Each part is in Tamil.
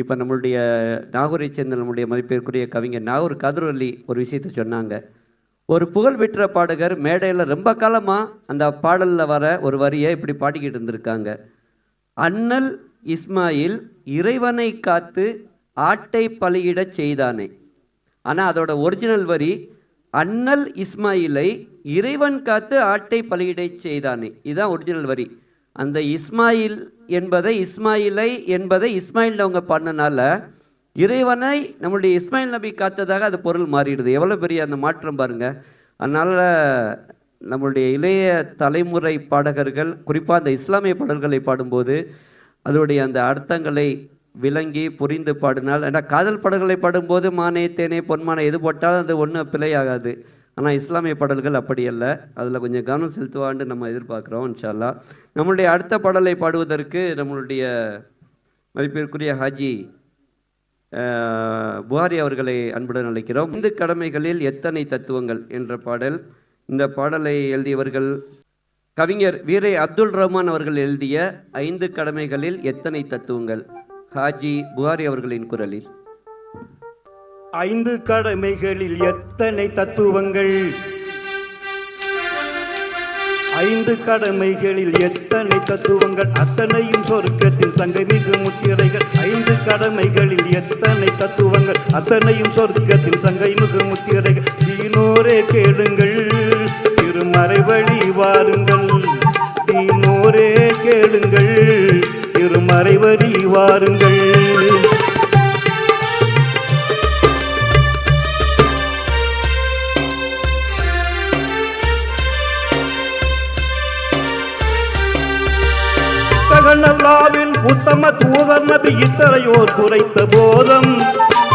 இப்போ நம்மளுடைய நாகூரை சேர்ந்த நம்முடைய மதிப்பிற்குரிய கவிஞர் நாகூர் கதிரொலி ஒரு விஷயத்தை சொன்னாங்க. ஒரு புகழ் பெற்ற பாடகர் மேடையில் ரொம்ப காலமாக அந்த பாடலில் வர ஒரு வரியை இப்படி பாடிக்கிட்டு இருந்திருக்காங்க. அண்ணல் இஸ்மாயில் இறைவனை காத்து ஆட்டை பலியிடச் செய்தானே. ஆனால் அதோட ஒரிஜினல் வரி அண்ணல் இஸ்மாயிலை இறைவன் காத்து ஆட்டை பலியிடச் செய்தானே. இதுதான் ஒரிஜினல் வரி. அந்த இஸ்மாயில் என்பதை இஸ்மாயிலை என்பதை இஸ்மாயில் அவங்க பண்ணனால இறைவனை நம்முடைய இஸ்மாயில் நபி காத்ததாக அது பொருள் மாறிடுது. எவ்வளோ பெரிய அந்த மாற்றம் பாருங்க. அதனால் நம்மளுடைய இளைய தலைமுறை பாடகர்கள் குறிப்பாக அந்த இஸ்லாமிய பாடல்களை பாடும்போது அதோடைய அந்த அர்த்தங்களை விளங்கி புரிந்து பாடினால் ஏன்னா காதல் பாடல்களை பாடும்போது மானே தேனே பொன்மானே எது போட்டாலும் அது ஒன்றும் பிழையாகாது. ஆனால் இஸ்லாமிய பாடல்கள் அப்படி அல்ல. அதில் கொஞ்சம் கவனம் செலுத்துவான்னு நம்ம எதிர்பார்க்குறோம் இன்ஷால்லா நம்மளுடைய அடுத்த பாடலை பாடுவதற்கு நம்மளுடைய மதிப்பிற்குரிய ஹாஜி புகாரி அவர்களை அன்புடன் அழைக்கிறோம். இந்து கடமைகளில் எத்தனை தத்துவங்கள் என்ற பாடல். இந்த பாடலை எழுதியவர்கள் கவிஞர் வீரை அப்துல் ரஹ்மான் அவர்கள் எழுதிய ஐந்து கடமைகளில் எத்தனை தத்துவங்கள்? ஹாஜி புகாரி அவர்களின் குரலில். ஐந்து கடமைகளில் எத்தனை தத்துவங்கள்? ஐந்து கடமைகளில் எத்தனை தத்துவங்கள்? அத்தனையும் சொர்க்கத்தில் சங்கமிகு முத்திரைகள். ஐந்து கடமைகளில் எத்தனை தத்துவங்கள்? அத்தனையும் சொர்க்கத்தில் சங்கமிகு முத்திரைகள். தீனோரே கேளுங்கள் திருமறை வழி வாருங்கள். தீனோரே கேளுங்கள் திருமறை வழி வாருங்கள். இத்தகன் உத்தம தூதர் நபி இத்தரையோர் குறைத்த போதம்.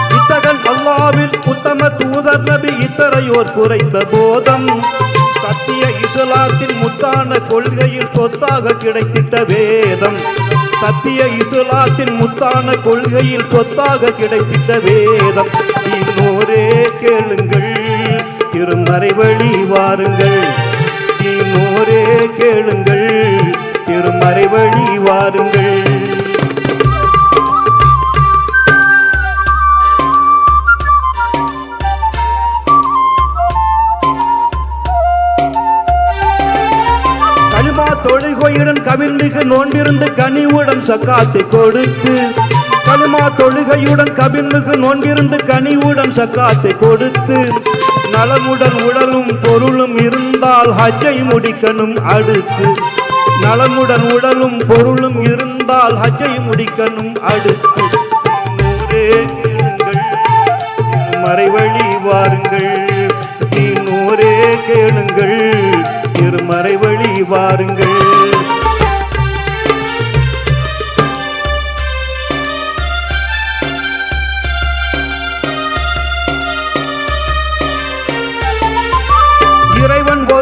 இத்தகன் அல்லாவில் உத்தம தூதர் நபி இத்தரையோர் குறைத்த போதம். சத்திய இசுலாத்தின் முத்தான கொள்கையில் சொத்தாக கிடைத்திட்ட வேதம். சத்திய இசுலாத்தின் முத்தான கொள்கையில் சொத்தாக கிடைத்திட்ட வேதம். இன்னோரே கேளுங்கள் திருமறை வழி வாருங்கள். இன்னோரே கேளுங்கள். திருமறை வழி வாருங்கள். கலிமா தொழுகையுடன் கவிழ்ந்துக்கு நோன்பிருந்து கனிவுடன் சக்காத்தை கொடுத்து கலிமா தொழுகையுடன் கவிழ்ந்துக்கு நோன்பிருந்து கனிவுடன் சக்காத்தை கொடுத்து நலமுடன் உடலும் பொருளும் இருந்தால் ஹஜ்ஜை முடிக்கணும் அடுத்து. நலமுடன் உடலும் பொருளும் இருந்தால் ஹஜ்ஜை முடிக்கணும் அடுத்து. நூறே மறைவழி வாருங்கள். நீ நூறே கேளுங்கள் திருமறை வழி வாருங்கள்.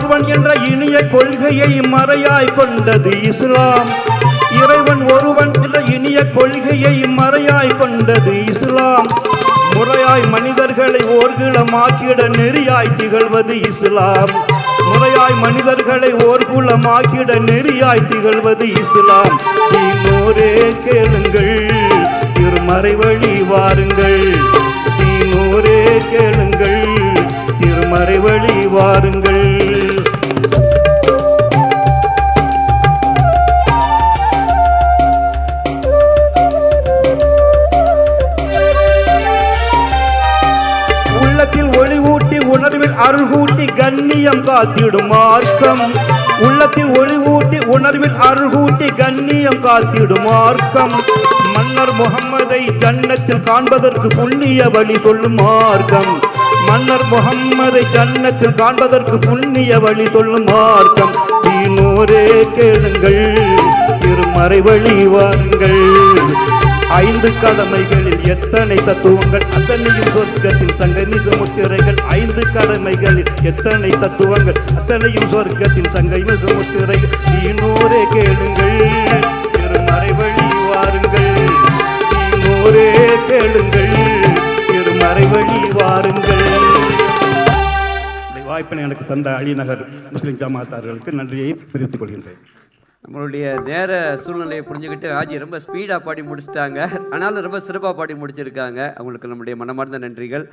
ஒருவன் என்ற இனிய கொள்கையை மறையாய் கொண்டது இஸ்லாம். இறைவன் ஒருவன் என்ற இனிய கொள்கையை மறையாய் கொண்டது இஸ்லாம். முறையாய் மனிதர்களை ஓர்குளமாக்கிட நெறியாய் திகழ்வது இஸ்லாம். முறையாய் மனிதர்களை ஓர்குளமாக்கிட நெறியாய் திகழ்வது இஸ்லாம். தீமோரே கேளுங்கள் திருமறை வழி வாருங்கள். தீமோரே கேளுங்கள் திருமறை வழி வாருங்கள். அருகூட்டி கண்ணியம் காத்திடும் மார்க்கம். உள்ளத்தில் ஒளிவூட்டி உணர்வில் அருகூட்டி கண்ணியம் காத்திடும் மார்க்கம். மன்னர் முகம்மதை ஜன்னத்தில் காண்பதற்கு புண்ணிய வழி சொல்லும் மார்க்கம். மன்னர் முகம்மதை ஜன்னத்தில் காண்பதற்கு புண்ணிய வழி சொல்லும் மார்க்கம். தீனோரே கேளுங்கள் திருமறை வழி வாருங்கள். ஐந்து கடமைகளில் எத்தனை தத்துவங்கள் அத்தனையும் சொர்க்கத்தில் சங்கமிகு முத்திரைகள். ஐந்து கடமைகளில் எத்தனை தத்துவங்கள் அத்தனையும் சொர்க்கத்தில் சங்கமிகு முத்திரைகள். நீனோரே கேளுங்கள் திருமறை வழி வாருங்கள். நீனோரே கேளுங்கள் திருமறை வழி வாருங்கள். வாய்ப்பினை எனக்கு தந்த அழிநகர் முஸ்லிம் ஜமாத்தார்களுக்கு நன்றியை தெரிவித்துக் கொள்கின்றேன். நம்மளுடைய நேர சூழ்நிலையை புரிஞ்சுக்கிட்டு ஆஜி ரொம்ப ஸ்பீடாக பாடி முடிச்சிட்டாங்க. ஆனாலும் ரொம்ப சிறப்பாக பாடி முடிச்சிருக்காங்க. அவங்களுக்கு நம்முடைய மனமார்ந்த நன்றிகள்.